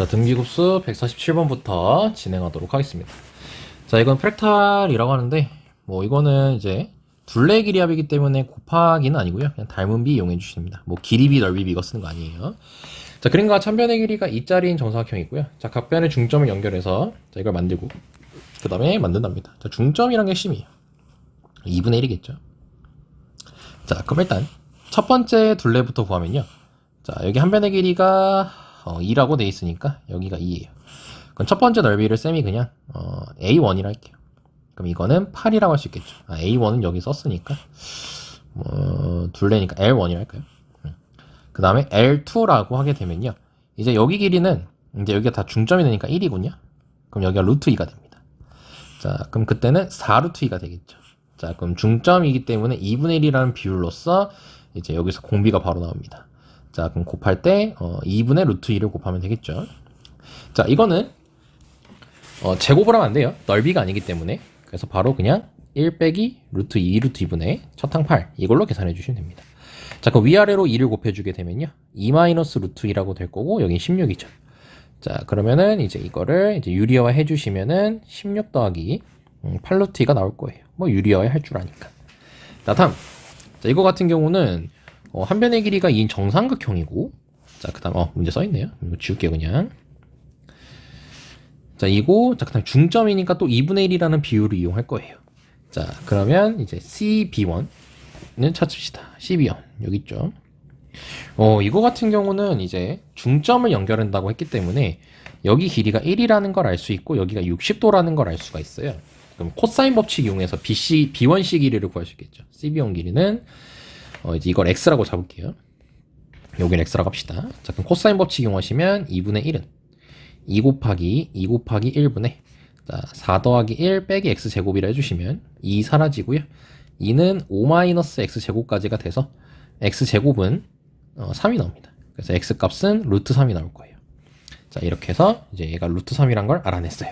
자, 등기급수 147번부터 진행하도록 하겠습니다. 자, 이건 프랙탈이라고 하는데, 뭐, 이거는 이제 둘레 길이 합이기 때문에 곱하기는 아니고요. 그냥 닮은 비 이용해 주십니다. 뭐, 길이 비, 넓이 비 이거 쓰는 거 아니에요. 자, 그림과 참변의 길이가 2짜리인 정사각형이고요. 자, 각 변의 중점을 연결해서 자, 이걸 만들고, 그 다음에 만든답니다. 자, 중점이란 게 핵심이에요. 2분의 1이겠죠. 자, 그럼 일단 첫 번째 둘레부터 구하면요. 자, 여기 한 변의 길이가 어, 2라고 돼 있으니까 여기가 2예요. 그럼 첫 번째 넓이를 쌤이 그냥 어, A1이라 할게요. 그럼 이거는 8이라고 할 수 있겠죠. 아, A1은 여기 썼으니까 뭐 둘레니까 L1이라 할까요? 그 다음에 L2라고 하게 되면요. 이제 여기 길이는 이제 여기가 다 중점이 되니까 1이군요. 그럼 여기가 루트 2가 됩니다. 자, 그럼 그때는 4루트 2가 되겠죠. 자, 그럼 중점이기 때문에 2분의 1이라는 비율로서 이제 여기서 공비가 바로 나옵니다. 자, 그럼 곱할 때 어, 2분의 루트 2를 곱하면 되겠죠. 자, 이거는 어, 제곱을 하면 안 돼요. 넓이가 아니기 때문에. 그래서 바로 그냥 1 빼기 루트 2 루트 2분의 첫항 8 이걸로 계산해 주시면 됩니다. 자, 그럼 위아래로 2를 곱해주게 되면요. 2 마이너스 루트 2라고 될 거고 여긴 16이죠. 자, 그러면은 이제 이거를 이제 유리화 해주시면은 16 더하기 8 루트 2가 나올 거예요. 뭐 유리화 할줄 아니까. 자, 다음. 자, 이거 같은 경우는 어, 한 변의 길이가 2인 정삼각형이고 자, 그 다음, 어, 문제 써있네요. 이거 지울게요, 그냥. 자, 이거, 자, 그 다음 중점이니까 또 2분의 1이라는 비율을 이용할 거예요. 자, 그러면 이제 CB1은 찾읍시다. CB1. 여기 있죠. 어, 이거 같은 경우는 이제 중점을 연결한다고 했기 때문에 여기 길이가 1이라는 걸 알 수 있고 여기가 60도라는 걸 알 수가 있어요. 그럼 코사인 법칙 이용해서 BC, B1C 길이를 구할 수 있겠죠. CB1 길이는 어, 이제 이걸 X라고 잡을게요. 여기는 X라고 합시다. 자, 그럼 코사인 법칙 이용하시면 2분의 1은 2 곱하기 2 곱하기 1분의 자, 4 더하기 1 빼기 X제곱이라 해주시면 2 사라지고요. 2는 5 마이너스 X제곱까지가 돼서 X제곱은 어, 3이 나옵니다. 그래서 X 값은 루트 3이 나올 거예요. 자, 이렇게 해서 이제 얘가 루트 3이란 걸 알아냈어요.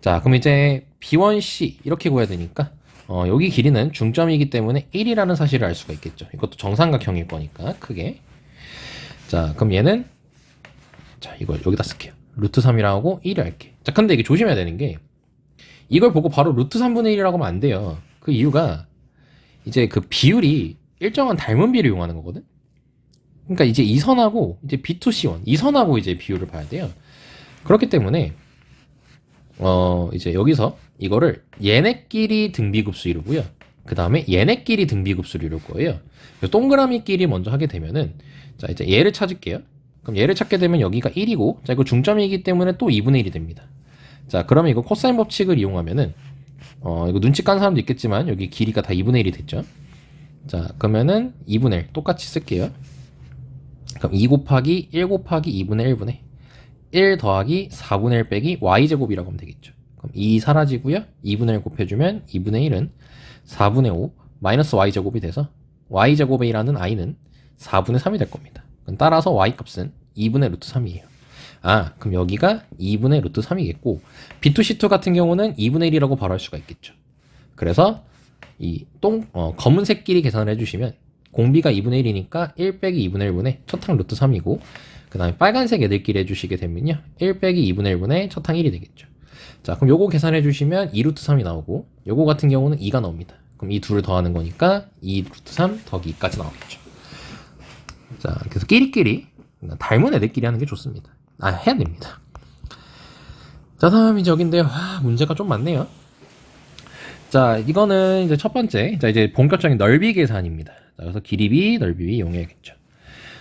자, 그럼 이제 B1C 이렇게 구해야 되니까 어, 여기 길이는 중점이기 때문에 1이라는 사실을 알 수가 있겠죠. 이것도 정삼각형일 거니까 크게. 자, 그럼 얘는 자, 이걸 여기다 쓸게요. 루트 3이라고 하고 1을 할게. 자, 근데 이게 조심해야 되는 게 이걸 보고 바로 루트 3분의 1이라고 하면 안 돼요. 그 이유가 이제 그 비율이 일정한 닮은 비를 이용하는 거거든. 그러니까 이제 이 선하고 이제 B2C1 이 선하고 이제 비율을 봐야 돼요. 그렇기 때문에 어 이제 여기서 이거를 얘네끼리 등비급수 이루고요. 그 다음에 얘네끼리 등비급수를 이룰 거예요. 동그라미끼리 먼저 하게 되면은 자 이제 얘를 찾을게요. 그럼 얘를 찾게 되면 여기가 1이고 자 이거 중점이기 때문에 또 2분의 1이 됩니다. 자 그러면 이거 코사인 법칙을 이용하면은 어 이거 눈치 깐 사람도 있겠지만 여기 길이가 다 2분의 1이 됐죠. 자 그러면은 2분의 1 똑같이 쓸게요. 그럼 2 곱하기 1 곱하기 2분의 1분의 1 더하기 4분의 1 빼기 y제곱이라고 하면 되겠죠. 그럼 2 사라지고요. 2분의 1 곱해주면 2분의 1은 4분의 5 마이너스 y제곱이 돼서 y제곱의 1하는 i는 4분의 3이 될 겁니다. 따라서 y 값은 2분의 루트 3이에요. 아, 그럼 여기가 2분의 루트 3이겠고 B2C2 같은 경우는 2분의 1이라고 바로 할 수가 있겠죠. 그래서 이 똥, 어, 검은색끼리 계산을 해주시면 공비가 2분의 1이니까 1 빼기 2분의 1분의 첫항 루트 3이고 그 다음에 빨간색 애들끼리 해주시게 되면요 1 빼기 2분의 1분의 첫항 1이 되겠죠 자 그럼 요거 계산해 주시면 2 루트 3이 나오고 요거 같은 경우는 2가 나옵니다. 그럼 이 둘을 더하는 거니까 2 루트 3 더하기 2까지 나오겠죠. 자 그래서 끼리끼리 닮은 애들끼리 하는 게 좋습니다. 아 해야 됩니다. 자 다음 이제 여긴데요. 와 문제가 좀 많네요. 자 이거는 이제 첫 번째 자 이제 본격적인 넓이 계산입니다. 자, 그래서 길이비, 넓이비 이용해야겠죠.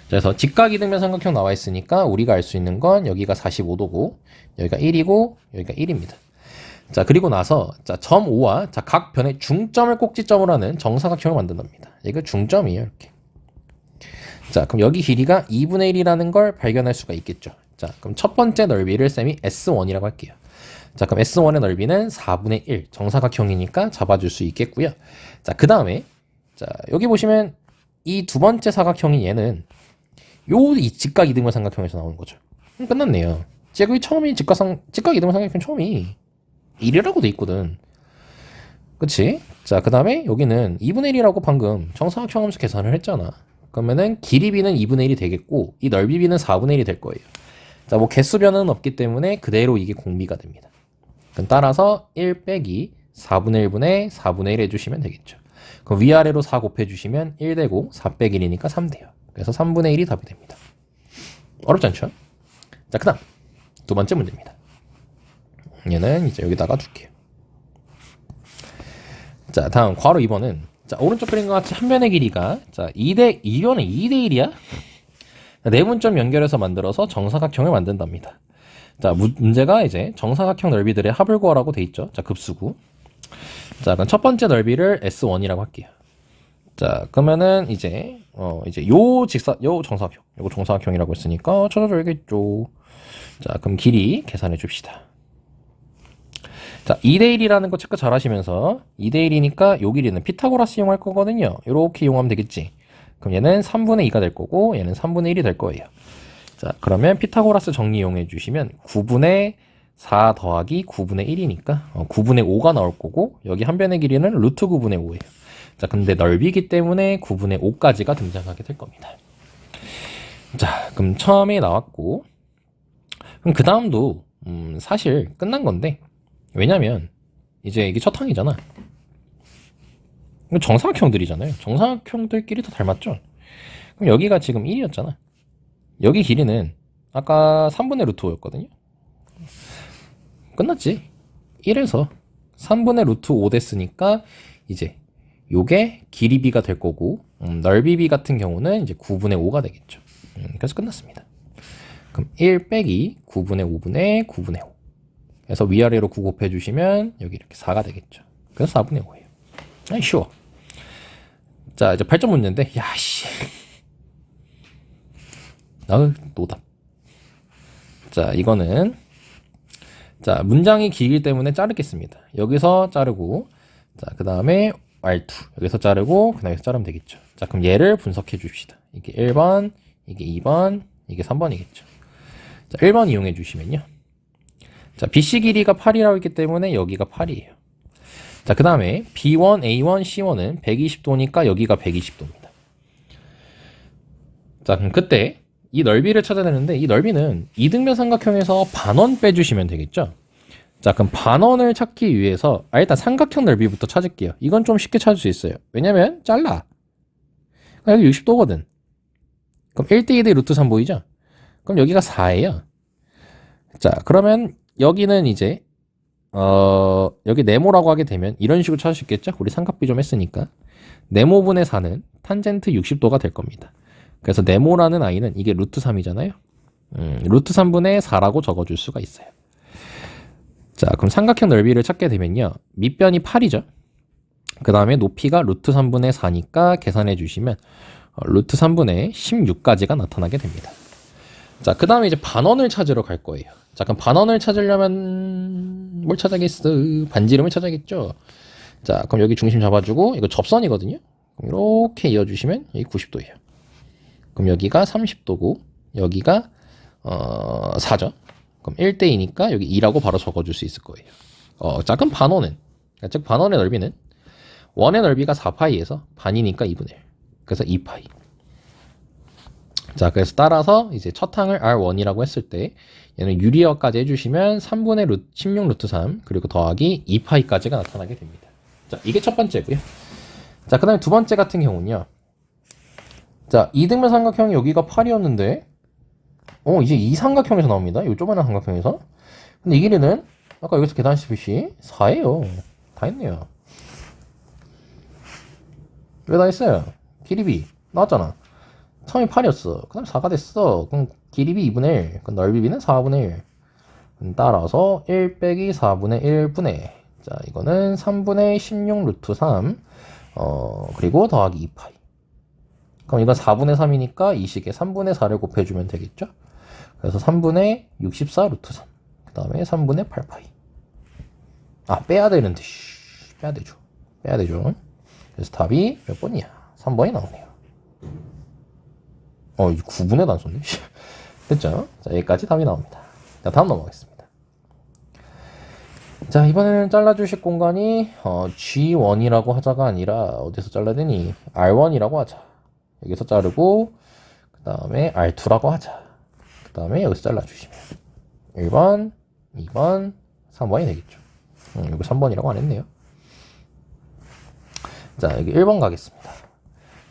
자, 그래서 직각이등변 삼각형 나와 있으니까 우리가 알 수 있는 건 여기가 45도고 여기가 1이고 여기가 1입니다. 자, 그리고 나서 자, 점 5와 자, 각 변의 중점을 꼭지점으로 하는 정사각형을 만든답니다. 이거 중점이에요, 이렇게. 자, 그럼 여기 길이가 2분의 1이라는 걸 발견할 수가 있겠죠. 자, 그럼 첫 번째 넓이를 쌤이 S1이라고 할게요. 자, 그럼 S1의 넓이는 4분의 1 정사각형이니까 잡아줄 수 있겠고요. 자, 그 다음에 자, 여기 보시면 이 두 번째 사각형이 얘는 요 이 직각 이등변 삼각형에서 나오는 거죠. 음, 끝났네요. 제가 이 처음이 직각상 직각 이등변 삼각형 처음이 1이라고 돼 있거든. 그치? 자, 그 다음에 여기는 2분의 1이라고 방금 정사각형 하면서 계산을 했잖아. 그러면은 길이 비는 2분의 1이 되겠고 이 넓이 비는 4분의 1이 될 거예요. 자, 뭐 개수 변화는 없기 때문에 그대로 이게 공비가 됩니다. 그럼 따라서 1 빼기 4분의 1분의 4분의 1 해주시면 되겠죠. 그럼 위아래로 4 곱해주시면 1 되고 4 빼기 1이니까 3 돼요. 그래서 3분의 1이 답이 됩니다. 어렵지 않죠? 자, 그 다음 두 번째 문제입니다. 얘는 이제 여기다가 둘게요. 자, 다음 괄호 2번은 자, 오른쪽 그림과 같이 한 변의 길이가 자, 2대 2변은 2대 1이야? 네분점 연결해서 만들어서 정사각형을 만든답니다. 자, 무- 문제가 이제 정사각형 넓이들의 합을 구하라고 돼 있죠. 자, 급수구. 자, 그럼 첫 번째 넓이를 S1이라고 할게요. 자, 그러면은 이제 어 이제 요 직사 요 정사각형, 요거 정사각형이라고 했으니까 찾아줘야겠죠. 자, 그럼 길이 계산해 줍시다. 자, 2대 1이라는 거 체크 잘 하시면서 2대 1이니까 요 길이는 피타고라스 이용할 거거든요. 이렇게 이용하면 되겠지. 그럼 얘는 3분의 2가 될 거고 얘는 3분의 1이 될 거예요. 자, 그러면 피타고라스 정리 이용해 주시면 9분의 4 더하기 9분의 1이니까 어, 9분의 5가 나올 거고 여기 한 변의 길이는 루트 9분의 5예요. 자, 근데 넓이기 때문에 9분의 5까지가 등장하게 될 겁니다. 자, 그럼 처음에 나왔고 그럼 그 다음도 음, 사실 끝난 건데 왜냐면 이제 이게 첫 항이잖아. 정사각형들이잖아요. 정사각형들끼리 다 닮았죠? 그럼 여기가 지금 1이었잖아. 여기 길이는 아까 3분의 루트 5였거든요. 끝났지. 1에서 3분의 루트 5 됐으니까 이제 요게 길이 b가 될 거고 음, 넓이 b 같은 경우는 이제 9분의 5가 되겠죠. 음, 그래서 끝났습니다. 그럼 1 빼기 9분의 5분의 9분의 5. 그래서 위아래로 9 곱해 주시면 여기 이렇게 4가 되겠죠. 그래서 4분의 5예요. 아이 쉬워. 자 이제 8점 문제인데 야씨. 아 노답. 자 이거는 자 문장이 길기 때문에 자르겠습니다. 여기서 자르고 자 그 다음에 R2 여기서 자르고 그 다음에 여기서 자르면 되겠죠. 자 그럼 얘를 분석해 줍시다. 이게 1번, 이게 2번, 이게 3번이겠죠. 자 1번 이용해 주시면요. 자 BC 길이가 8이라고 했기 때문에 여기가 8이에요. 자, 그 다음에 B1, A1, C1은 120도니까 여기가 120도입니다. 자, 그럼 그때 이 넓이를 찾아야 되는데 이 넓이는 이등변 삼각형에서 반원 빼주시면 되겠죠? 자, 그럼 반원을 찾기 위해서 아, 일단 삼각형 넓이부터 찾을게요. 이건 좀 쉽게 찾을 수 있어요. 왜냐면 잘라. 아, 여기 60도거든. 그럼 1대2대 루트 3 보이죠? 그럼 여기가 4예요. 자, 그러면 여기는 이제 어, 여기 네모라고 하게 되면 이런 식으로 찾을 수 있겠죠? 우리 삼각비 좀 했으니까. 네모분의 4는 탄젠트 60도가 될 겁니다. 그래서 네모라는 아이는 이게 루트 3이잖아요. 음, 루트 3분의 4라고 적어줄 수가 있어요. 자, 그럼 삼각형 넓이를 찾게 되면요. 밑변이 8이죠. 그 다음에 높이가 루트 3분의 4니까 계산해 주시면 어, 루트 3분의 16까지가 나타나게 됩니다. 자, 그 다음에 이제 반원을 찾으러 갈 거예요. 자, 그럼 반원을 찾으려면 뭘 찾아야겠어? 반지름을 찾아야겠죠? 자, 그럼 여기 중심 잡아주고, 이거 접선이거든요? 그럼 이렇게 이어주시면 여기 90도예요. 그럼 여기가 30도고, 여기가, 어, 4죠? 그럼 1대2니까 여기 2라고 바로 적어줄 수 있을 거예요. 어, 자, 그럼 반원은, 즉, 반원의 넓이는 원의 넓이가 4파이에서 반이니까 2분의 1. 그래서 2파이. 자, 그래서 따라서 이제 첫 항을 R1이라고 했을 때 얘는 유리어까지 해주시면 3분의 루트, 16 루트 3 그리고 더하기 2파이까지가 나타나게 됩니다. 자, 이게 첫 번째고요. 자, 그 다음에 두 번째 같은 경우는요. 자, 이등변 삼각형이 여기가 8이었는데 어, 이제 이 삼각형에서 나옵니다. 이 조그만한 삼각형에서. 근데 이 길이는 아까 여기서 계산하시듯이 4예요. 다 했네요. 왜 다 했어요? 길이 B 나왔잖아. 처음이 8이었어. 그 다음 4가 됐어. 그럼 길이비 2분의 1. 그럼 넓이비는 4분의 1. 그럼 따라서 1 빼기 4분의 1분의. 자, 이거는 3분의 16 루트 3. 어, 그리고 더하기 2파이. 그럼 이건 4분의 3이니까 이 식에 3분의 4를 곱해주면 되겠죠? 그래서 3분의 64 루트 3. 그 다음에 3분의 8파이. 아, 빼야 되는데, 씨. 빼야 되죠. 빼야 되죠. 그래서 답이 몇 번이야? 3번이 나오네요. 어, 이 9분의 단수인데? 됐죠? 자, 여기까지 답이 나옵니다. 자, 다음 넘어가겠습니다. 자, 이번에는 잘라주실 공간이, 어, G1이라고 하자가 아니라, 어디서 잘라야 되니? R1이라고 하자. 여기서 자르고, 그 다음에 R2라고 하자. 다음에 여기서 잘라주시면 1번, 2번, 3번이 되겠죠. 음, 이거 3번이라고 안 했네요. 자, 여기 1번 가겠습니다.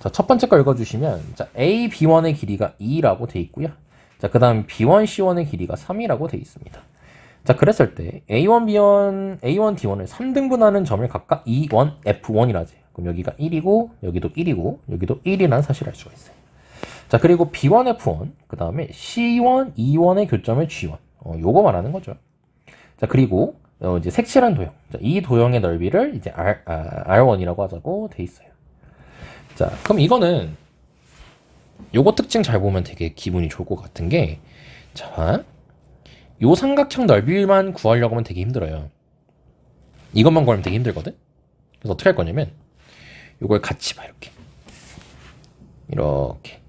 자, 첫 번째 거 읽어주시면, 자, A, B1의 길이가 2라고 돼 있고요. 자, 그 다음 B1, C1의 길이가 3이라고 돼 있습니다. 자, 그랬을 때 A1, B1, A1, D1을 3등분하는 점을 각각 E1, F1이라지. 그럼 여기가 1이고, 여기도 1이고, 여기도 1이라는 사실을 알 수가 있어요. 자, 그리고 B1, F1, 그 다음에 C1, E1의 교점을 G1. 어, 요거 말하는 거죠. 자, 그리고 어, 이제 색칠한 도형. 자, 이 도형의 넓이를 이제 R, 아, R1이라고 하자고 돼 있어요. 자, 그럼 이거는 요거 특징 잘 보면 되게 기분이 좋을 것 같은 게, 자, 요 삼각형 넓이만 구하려고 하면 되게 힘들어요. 이것만 구하면 되게 힘들거든? 그래서 어떻게 할 거냐면, 요걸 같이 봐, 이렇게. 이렇게.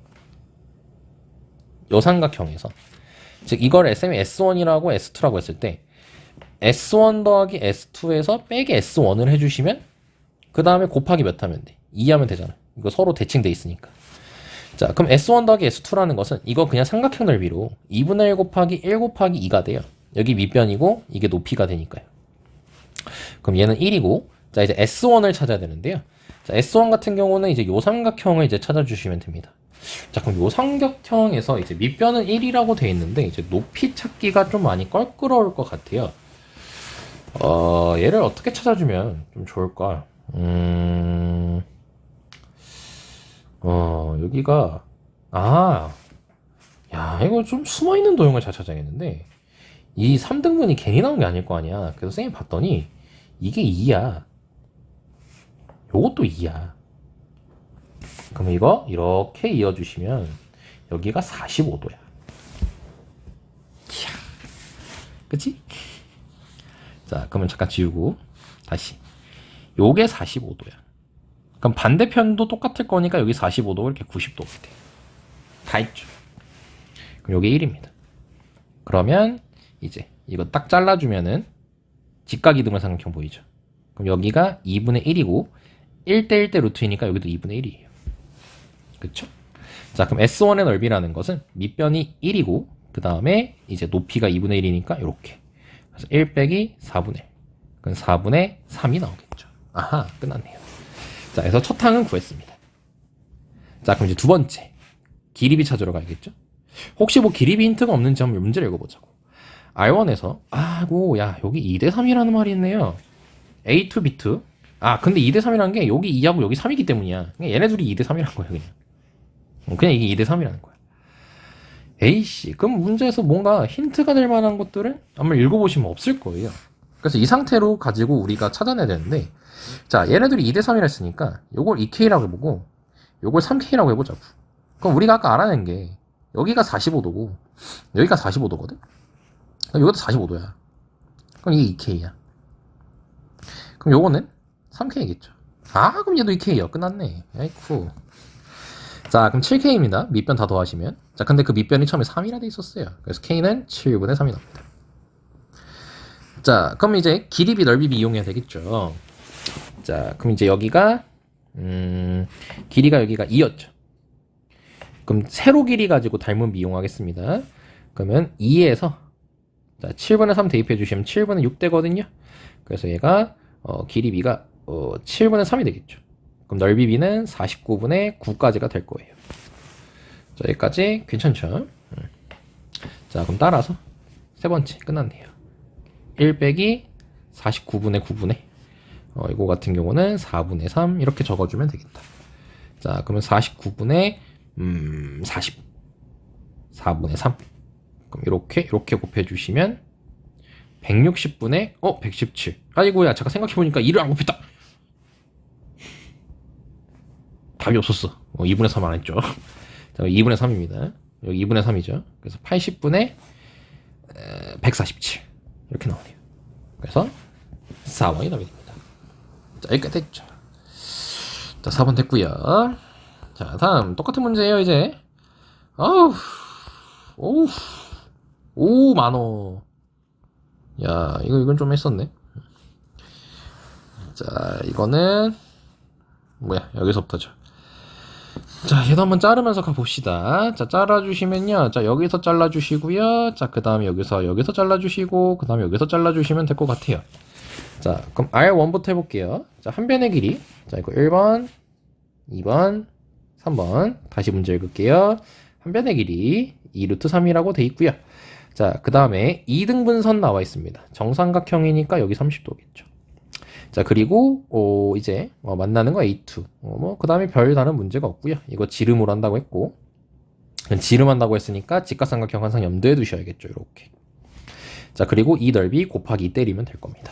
요 삼각형에서. 즉, 이걸 SM이 S1이라고 S2라고 했을 때, S1 더하기 S2에서 빼기 S1을 해주시면, 그 다음에 곱하기 몇 하면 돼? 2 하면 되잖아. 이거 서로 대칭돼 있으니까. 자, 그럼 S1 더하기 S2라는 것은 이거 그냥 삼각형 넓이로 2분의 1 곱하기 1 곱하기 2가 돼요. 여기 밑변이고 이게 높이가 되니까요. 그럼 얘는 1이고 자, 이제 S1을 찾아야 되는데요. 자, S1 같은 경우는 이제 요 삼각형을 이제 찾아주시면 됩니다. 자, 그럼 요 삼각형에서 이제 밑변은 1이라고 돼 있는데 이제 높이 찾기가 좀 많이 껄끄러울 것 같아요. 어, 얘를 어떻게 찾아주면 좀 좋을까? 음, 어, 여기가, 아, 야, 이거 좀 숨어있는 도형을 잘 찾아야겠는데, 이 3등분이 괜히 나온 게 아닐 거 아니야. 그래서 쌤이 봤더니, 이게 2야. 요것도 2야. 그럼 이거, 이렇게 이어주시면, 여기가 45도야. 이야. 그치? 자, 그러면 잠깐 지우고, 다시. 요게 45도야. 그럼 반대편도 똑같을 거니까 여기 45도 이렇게 90도 같아. 다 있죠. 그럼 요게 1입니다. 그러면 이제 이거 딱 잘라주면은 직각 이등분 삼각형 보이죠? 그럼 여기가 2분의 1이고 1대 1 대 루트이니까 여기도 2분의 1이에요. 그쵸? 자, 그럼 S1의 넓이라는 것은 밑변이 1이고 그 다음에 이제 높이가 2분의 1이니까 이렇게. 그래서 1 빼기 4분의 1. 그럼 4분의 3이 나오겠죠. 아하, 끝났네요. 자, 그래서 첫 항은 구했습니다. 자, 그럼 이제 두 번째. 기립이 찾으러 가야겠죠? 혹시 뭐 기립이 힌트가 없는지 한번 문제를 읽어보자고. R1에서, 아고, 야, 여기 2대3이라는 말이 있네요. A2, B2. 아, 근데 2대 3이라는 게 여기 2하고 여기 3이기 때문이야. 얘네 둘이 2대 3이라는 거야, 그냥. 어, 그냥 이게 2대 3이라는 거야. A씨, 그럼 문제에서 뭔가 힌트가 될 만한 것들은 아마 읽어보시면 없을 거예요. 그래서 이 상태로 가지고 우리가 찾아내야 되는데, 자, 얘네들이 2대 3이라 했으니까, 요걸 2K라고 해보고, 요걸 3K라고 해보자고. 그럼 우리가 아까 알아낸 게, 여기가 45도고, 여기가 45도거든? 그럼 여기도 45도야. 그럼 이게 2K야. 그럼 요거는 3K겠죠. 아, 그럼 얘도 2K야. 끝났네. 아이쿠. 자, 그럼 7K입니다. 밑변 다 더하시면. 자, 근데 그 밑변이 처음에 3이라 돼 있었어요. 그래서 K는 7분의 3이 나옵니다. 자, 그럼 이제 길이비 넓이비 이용해야 되겠죠. 자, 그럼 이제 여기가 음, 길이가 여기가 2였죠. 그럼 세로 길이 가지고 닮은 비 이용하겠습니다. 그러면 2에서 자, 7분의 3 대입해 주시면 7분의 6 되거든요. 그래서 얘가 어, 길이 비가 어, 7분의 3이 되겠죠. 그럼 넓이 비는 49분의 9까지가 될 거예요. 자, 여기까지 괜찮죠? 음. 자, 그럼 따라서 세 번째 끝났네요. 1 빼기 49분의 9분의 어, 이거 같은 경우는 4분의 3 이렇게 적어주면 되겠다. 자, 그러면 49분의 음, 40 4분의 3 그럼 이렇게 이렇게 곱해주시면 160분의 어 117. 아이고야 잠깐 생각해보니까 1을 안 곱했다. 답이 없었어. 어, 2분의 3 안 했죠. 자, 2분의 3입니다. 여기 2분의 3이죠. 그래서 80분의 147 이렇게 나오네요. 그래서 4번이 답이 됩니다. 자, 여기까지 됐죠. 자, 4번 됐고요. 자, 다음 똑같은 문제예요, 이제. 아우. 오우. 오, 만원. 야, 이거 이건 좀 했었네. 자, 이거는 뭐야? 여기서부터죠. 자, 얘도 한번 자르면서 가봅시다. 자, 잘라주시면요. 자, 여기서 잘라주시고요. 자, 그 다음에 여기서, 여기서 잘라주시고, 그 다음에 여기서 잘라주시면 될 것 같아요. 자, 그럼 R1부터 해볼게요. 자, 한 변의 길이. 자, 이거 1번, 2번, 3번. 다시 문제 읽을게요. 한 변의 길이 2루트 3이라고 돼 있고요. 자, 그 다음에 2등분선 나와 있습니다. 정삼각형이니까 여기 30도겠죠. 자, 그리고, 어, 이제, 어, 만나는 거 A2. 어, 뭐, 그 다음에 별 다른 문제가 없고요 이거 지름으로 한다고 했고, 지름한다고 했으니까 직각삼각형 항상 염두에 두셔야겠죠. 이렇게. 자, 그리고 이 넓이 곱하기 2 때리면 될 겁니다.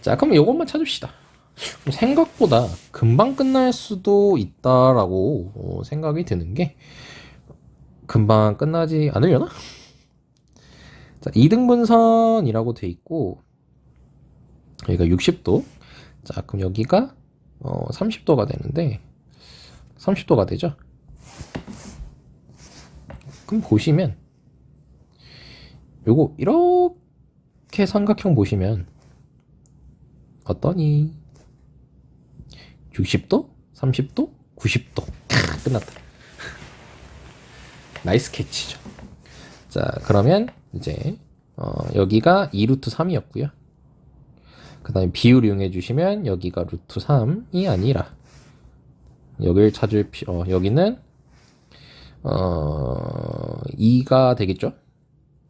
자, 그럼 이것만 찾읍시다. 생각보다 금방 끝날 수도 있다라고 어, 생각이 드는 게, 금방 끝나지 않으려나? 자, 2등분선이라고 돼 있고, 여기가 60도. 자, 그럼 여기가 어, 30도가 되는데 30도가 되죠? 그럼 보시면 요거 이렇게 삼각형 보시면 어떠니? 60도? 30도? 90도. 끝났다. 나이스 캐치죠. 자, 그러면 이제 어, 여기가 2루트 3이었고요. 그 다음에 비율 이용해 주시면 여기가 루트 3이 아니라 여기를 찾을 피, 어, 여기는 어, 2가 되겠죠?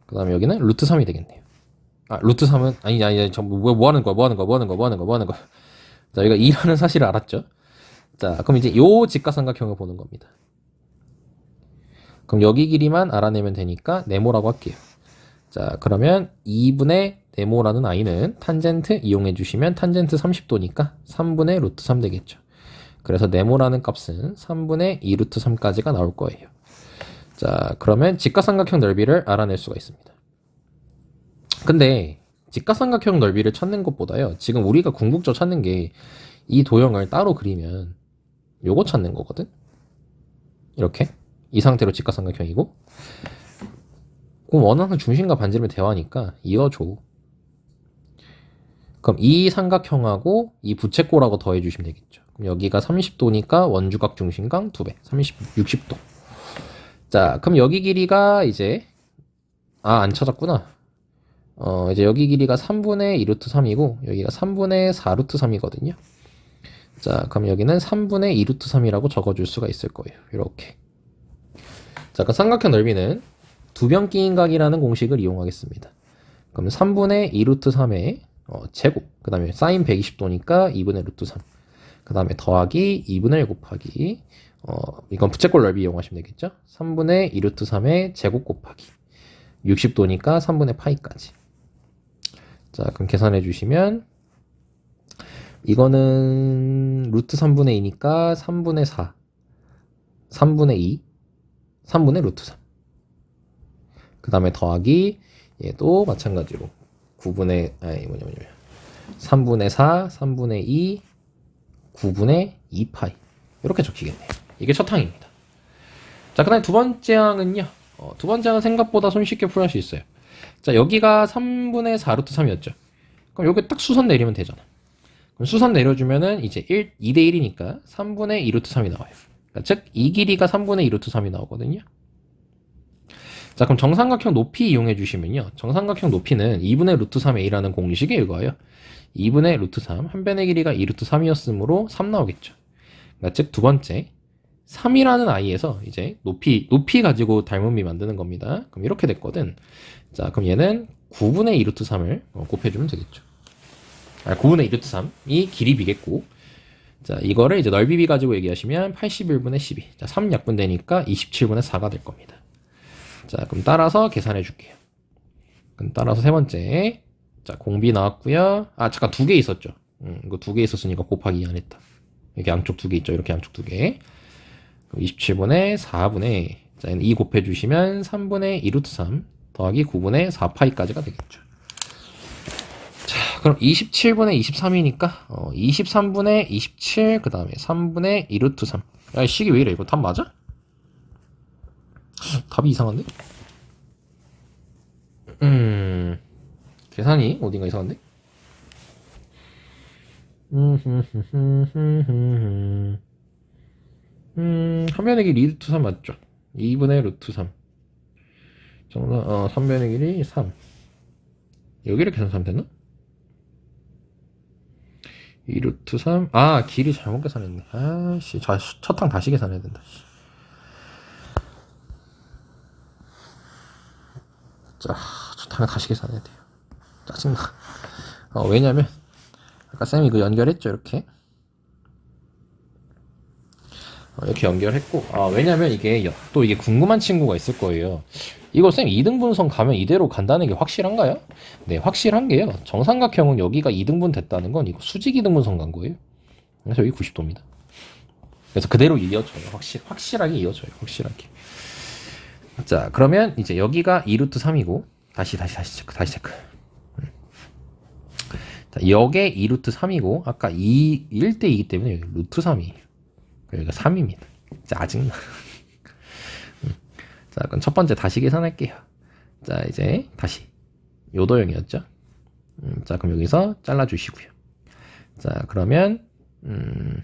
그 다음에 여기는 루트 3이 되겠네요. 아, 루트 3은, 아니, 아니, 아니, 전부, 뭐, 뭐 하는 거야, 뭐 하는 거야, 뭐 하는 거야, 뭐 하는 거야, 뭐 하는 거야. 자, 여기가 2라는 사실을 알았죠? 자, 그럼 이제 요 직각삼각형을 보는 겁니다. 그럼 여기 길이만 알아내면 되니까 네모라고 할게요. 자, 그러면 2분의 네모라는 i는 탄젠트 이용해 주시면 탄젠트 30도니까 3분의 루트 3 되겠죠. 그래서 네모라는 값은 3분의 2 루트 3까지가 나올 거예요. 자, 그러면 직각삼각형 넓이를 알아낼 수가 있습니다. 근데 직각삼각형 넓이를 찾는 것보다요. 지금 우리가 궁극적 찾는 게 이 도형을 따로 그리면 요거 찾는 거거든. 이렇게 이 상태로 직각삼각형이고 그럼 원하는 중심과 반지름의 대화니까 이어줘. 그럼 이 삼각형하고 이 부채꼴하고 더해 주시면 되겠죠. 그럼 여기가 30도니까 원주각 중심각 2배, 30, 60도. 자, 그럼 여기 길이가 이제 아, 안 찾았구나. 어, 이제 여기 길이가 3분의 2루트 3이고 여기가 3분의 4루트 3이거든요. 자, 그럼 여기는 3분의 2루트 3이라고 적어줄 수가 있을 거예요. 이렇게. 자, 그 삼각형 넓이는 두변 끼인각이라는 공식을 이용하겠습니다. 그럼 3분의 2루트 3의 어, 제곱, 그 다음에 사인 120도니까 2분의 루트 3, 그 다음에 더하기 2분의 1 곱하기, 어, 이건 부채꼴 넓이 이용하시면 되겠죠? 3분의 2루트 3의 제곱 곱하기 60도니까 3분의 파이까지. 자, 그럼 계산해 주시면 이거는 루트 3분의 2니까 3분의 4, 3분의 2, 3분의 루트 3. 그 다음에 더하기 얘도 마찬가지로 9분의 아니 뭐냐 뭐냐 3분의 4, 3분의 2, 9분의 2파이 이렇게 적히겠네요. 이게 첫 항입니다. 자, 그 다음에 두 번째 항은요. 어, 두 번째 항은 생각보다 손쉽게 풀 수 있어요. 자, 여기가 3분의 4 루트 3이었죠. 그럼 여기 딱 수선 내리면 되잖아. 그럼 수선 내려주면은 이제 1, 2대 1이니까 3분의 2 루트 3이 나와요. 그러니까 즉, 이 길이가 3분의 2 루트 3이 나오거든요. 자, 그럼 정삼각형 높이 이용해 주시면요. 정삼각형 높이는 2분의 루트 3a라는 공식에 읽어요. 2분의 루트 3, 한 변의 길이가 2 루트 3이었으므로 3 나오겠죠. 그러니까 즉, 두 번째, 3이라는 i에서 이제 높이, 높이 가지고 닮음이 만드는 겁니다. 그럼 이렇게 됐거든. 자, 그럼 얘는 9분의 2 루트 3을 어, 곱해주면 되겠죠. 아, 9분의 2 루트 3이 길이 비겠고, 자, 이거를 이제 넓이 비 가지고 얘기하시면 81분의 12. 자, 3 약분되니까 27분의 4가 될 겁니다. 자, 그럼 따라서 계산해 줄게요. 그럼 따라서 세 번째. 자, 공비 나왔고요. 아, 잠깐 두 개 있었죠. 음, 이거 두 개 있었으니까 곱하기 2 안 했다. 이렇게 양쪽 두 개 있죠. 이렇게 양쪽 두 개. 27분의 4분의 자, 2 곱해 주시면 3분의 2 루트 3 더하기 9분의 4파이까지가 되겠죠. 자, 그럼 27분의 23이니까 어, 23분의 27 그다음에 3분의 2 루트 3. 야, 식이 왜 이래? 이거 답 맞아? 답이 이상한데? 음, 계산이 어딘가 이상한데? 음, 한 변의 길이 루트 3 맞죠? 2분의 루트 3. 정답, 어, 3변의 길이 3. 여기를 계산하면 되나? 2 루트 3. 아, 길이 잘못 계산했네. 아씨, 자, 첫탕 다시 계산해야 된다. 씨. 자, 첫탕을 다시 계산해야 돼요. 짜증나. 어, 왜냐면, 아까 쌤이 그 연결했죠, 이렇게. 어, 이렇게 연결했고, 아, 왜냐면 이게, 여- 또 이게 궁금한 친구가 있을 거예요. 이거 쌤 2등분선 가면 이대로 간다는 게 확실한가요? 네, 확실한 게요. 정삼각형은 여기가 2등분 됐다는 건 이거 수직 2등분선 간 거예요. 그래서 여기 90도입니다. 그래서 그대로 이어져요. 확실, 확실하게 이어져요. 확실하게. 자, 그러면 이제 여기가 2루트 3이고, 다시, 다시, 다시 체크, 다시 체크. 음. 자, 여기에 2루트 3이고, 아까 2, 1대 2이기 때문에 여기 루트 3이에요. 여기가 3입니다. 짜증나. 음. 자, 그럼 첫 번째 다시 계산할게요. 자, 이제 다시. 요도형이었죠? 음, 자, 그럼 여기서 잘라주시고요. 자, 그러면, 음,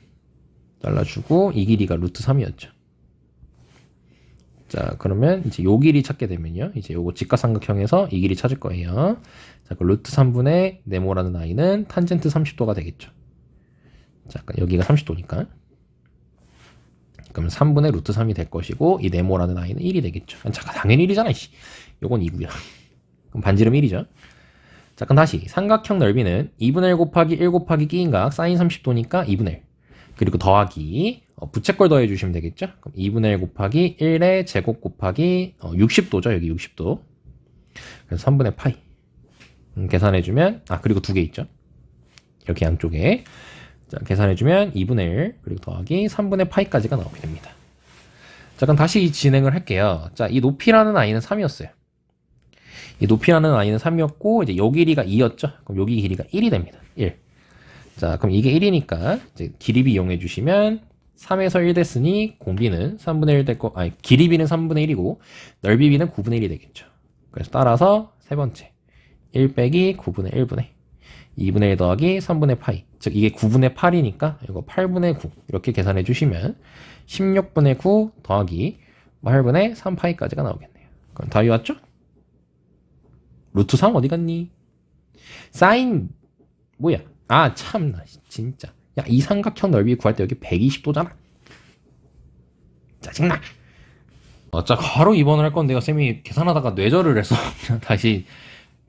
잘라주고, 이 길이가 루트 3이었죠. 자, 그러면 이제 요 길이 찾게 되면요. 이제 요거 직각삼각형에서 이 길이 찾을 거예요. 자, 그 루트 3분의 네모라는 아이는 탄젠트 30도가 되겠죠. 자, 그러니까 여기가 30도니까. 그러면 3분의 루트 3이 될 것이고, 이 네모라는 아이는 1이 되겠죠. 아, 잠깐, 당연히 1이잖아, 씨. 요건 2고요. 그럼 반지름 1이죠. 자, 그럼 다시. 삼각형 넓이는 2분의 1 곱하기 1 곱하기 끼인 각 사인 30도니까 2분의 1. 그리고 더하기 어, 부채꼴 더해 주시면 되겠죠? 그럼 2분의 1 곱하기 1의 제곱 곱하기 어, 60도죠. 여기 60도. 그래서 3분의 파이. 음, 계산해 주면 아, 그리고 두 개 있죠. 이렇게 양쪽에 자, 계산해 주면 2분의 1 그리고 더하기 3분의 파이까지가 나오게 됩니다. 자, 그럼 다시 진행을 할게요. 자, 이 높이라는 아이는 3이었어요. 이 높이라는 아이는 3이었고 이제 요 길이가 2였죠. 그럼 여기 길이가 1이 됩니다. 1. 자, 그럼 이게 1이니까 이제 길이비 이용해 주시면 3에서 1 됐으니 공비는 3분의 1 됐고 아니 길이비는 3분의 1이고 넓이비는 9분의 1이 되겠죠. 그래서 따라서 세 번째 1 빼기 9분의 1분의 2분의 1 더하기 3분의 파이 즉 이게 9분의 8이니까 이거 8분의 9 이렇게 계산해 주시면 16분의 9 더하기 8분의 3파이까지가 나오겠네요. 그럼 답이 왔죠? 루트 3 어디 갔니? 사인 뭐야? 아 참나 진짜. 야 이 삼각형 넓이 구할 때 여기 120도잖아. 짜증나. 어, 자 바로 2번을 할 건데요 쌤이 계산하다가 뇌절을 해서 다시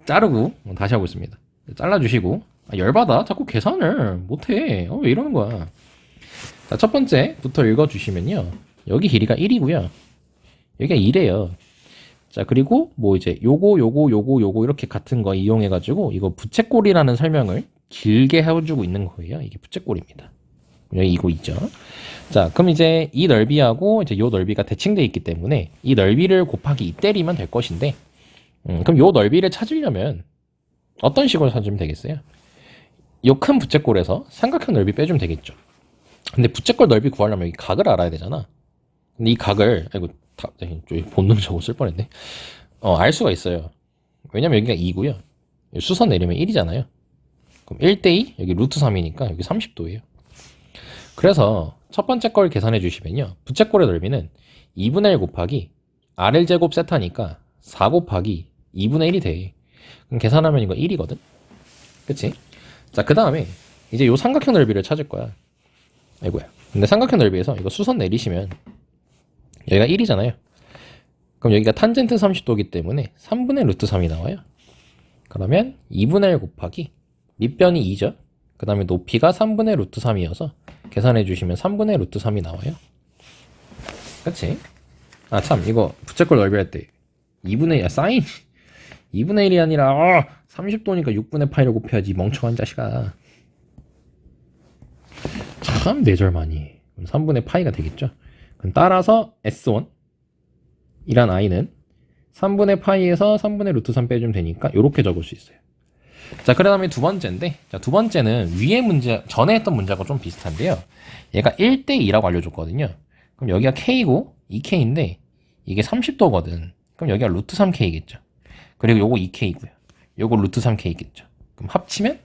자르고 어, 다시 하고 있습니다. 잘라주시고. 아, 열받아. 자꾸 계산을 못해. 어, 왜 이러는 거야? 자 첫 번째부터 읽어주시면요. 여기 길이가 1이고요. 여기가 2래요. 자 그리고 뭐 이제 요거 요거 요거 요거 이렇게 같은 거 이용해 가지고 이거 부채꼴이라는 설명을 길게 해주고 있는 거예요 이게 부채꼴입니다 이거 있죠 자 그럼 이제 이 넓이하고 이제 요 넓이가 대칭돼 있기 때문에 이 넓이를 곱하기 2 때리면 될 것인데 음, 그럼 요 넓이를 찾으려면 어떤 식으로 찾으면 되겠어요 요 큰 부채꼴에서 삼각형 넓이 빼주면 되겠죠 근데 부채꼴 넓이 구하려면 이 각을 알아야 되잖아 근데 이 각을 아이고 다 네, 본능적으로 쓸 뻔했네. 어, 알 수가 있어요. 왜냐면 여기가 2고요. 수선 내리면 1이잖아요. 그럼 1대2 여기 루트 3이니까 여기 30도예요. 그래서 첫 번째 걸 계산해 주시면요. 부채꼴의 넓이는 2분의 1 곱하기 RL 제곱 세타니까 4 곱하기 2분의 1이 돼. 그럼 계산하면 이거 1이거든. 그치? 자, 그 다음에 이제 요 삼각형 넓이를 찾을 거야. 아이고야. 근데 삼각형 넓이에서 이거 수선 내리시면 여기가 1이잖아요. 그럼 여기가 탄젠트 30도이기 때문에 3분의 루트 3이 나와요. 그러면 2분의 1 곱하기 밑변이 2죠. 그 다음에 높이가 3분의 루트 3이어서 계산해 주시면 3분의 루트 3이 나와요. 그치? 아, 참, 이거 부채꼴 넓이 할 때 2분의, 야, 사인 2분의 1이 아니라, 아, 30도니까 6분의 파이를 곱해야지, 이 멍청한 자식아. 참, 뇌절많이. 그럼 3분의 파이가 되겠죠? 그럼 따라서 S1 이란 i는 3분의 파이에서 3분의 루트 3 빼주면 되니까 이렇게 적을 수 있어요. 자, 그 다음에 두 번째인데, 자, 두 번째는 위에 문제, 전에 했던 문제하고 좀 비슷한데요. 얘가 1대2라고 알려줬거든요. 그럼 여기가 K고, 2K인데, 이게 30도거든. 그럼 여기가 루트 3K겠죠. 그리고 요거 2K고요. 요거 루트 3K겠죠. 그럼 합치면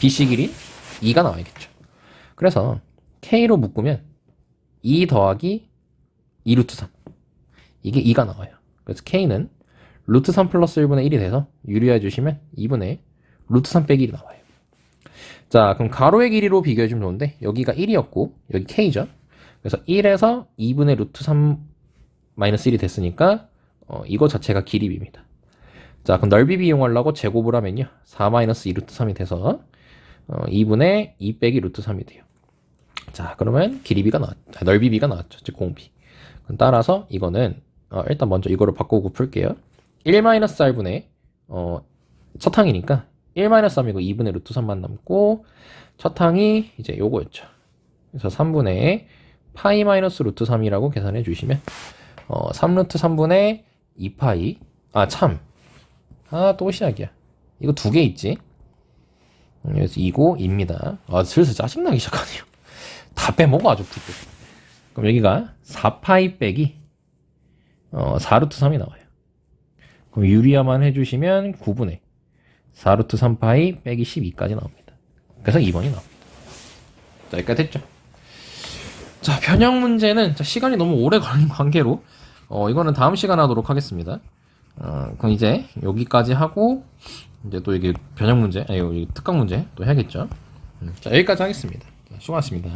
BC 길이 2가 나와야겠죠. 그래서 K로 묶으면 2 더하기 2 루트 3. 이게 2가 나와요. 그래서 K는 루트 3 플러스 1분의 1이 돼서 유리해 주시면 2분의 루트 3 빼기 1이 나와요. 자, 그럼 가로의 길이로 비교해 주면 좋은데 여기가 1이었고 여기 K죠. 그래서 1에서 2분의 루트 3 마이너스 1이 됐으니까 어, 이거 자체가 길이비입니다. 자, 그럼 넓이 비용하려고 제곱을 하면요. 4 마이너스 2 루트 3이 돼서 어, 2분의 2 빼기 루트 3이 돼요. 자, 그러면 길이비가 나왔, 아, 넓이비가 나왔죠. 즉 공비. 따라서 이거는 어, 일단 먼저 이거를 바꾸고 풀게요. 1 마이너스 r분의 어, 첫 항이니까 1 마이너스 3이고 2분의 루트 3만 남고 첫 항이 이제 요거였죠. 그래서 3분의 파이 마이너스 루트 3이라고 계산해 주시면 어, 3루트 3분의 2파이 아 참. 아 또 시작이야. 이거 두 개 있지. 음, 그래서 2고 2입니다. 아 슬슬 짜증나기 시작하네요. 다 빼먹어 아주 두 개. 그럼 여기가 4파이 빼기 어, 4루트 3이 나와요. 그럼 유리화만 해주시면 9분의 4루트 3파이 빼기 12까지 나옵니다. 그래서 2번이 나옵니다. 자, 여기까지 됐죠? 자, 변형 문제는 자, 시간이 너무 오래 걸린 관계로 어, 이거는 다음 시간 하도록 하겠습니다. 어, 그럼 이제 여기까지 하고 이제 또 이게 변형 문제, 아니 특강 문제 또 해야겠죠. 음, 자, 여기까지 하겠습니다. 자, 수고하셨습니다.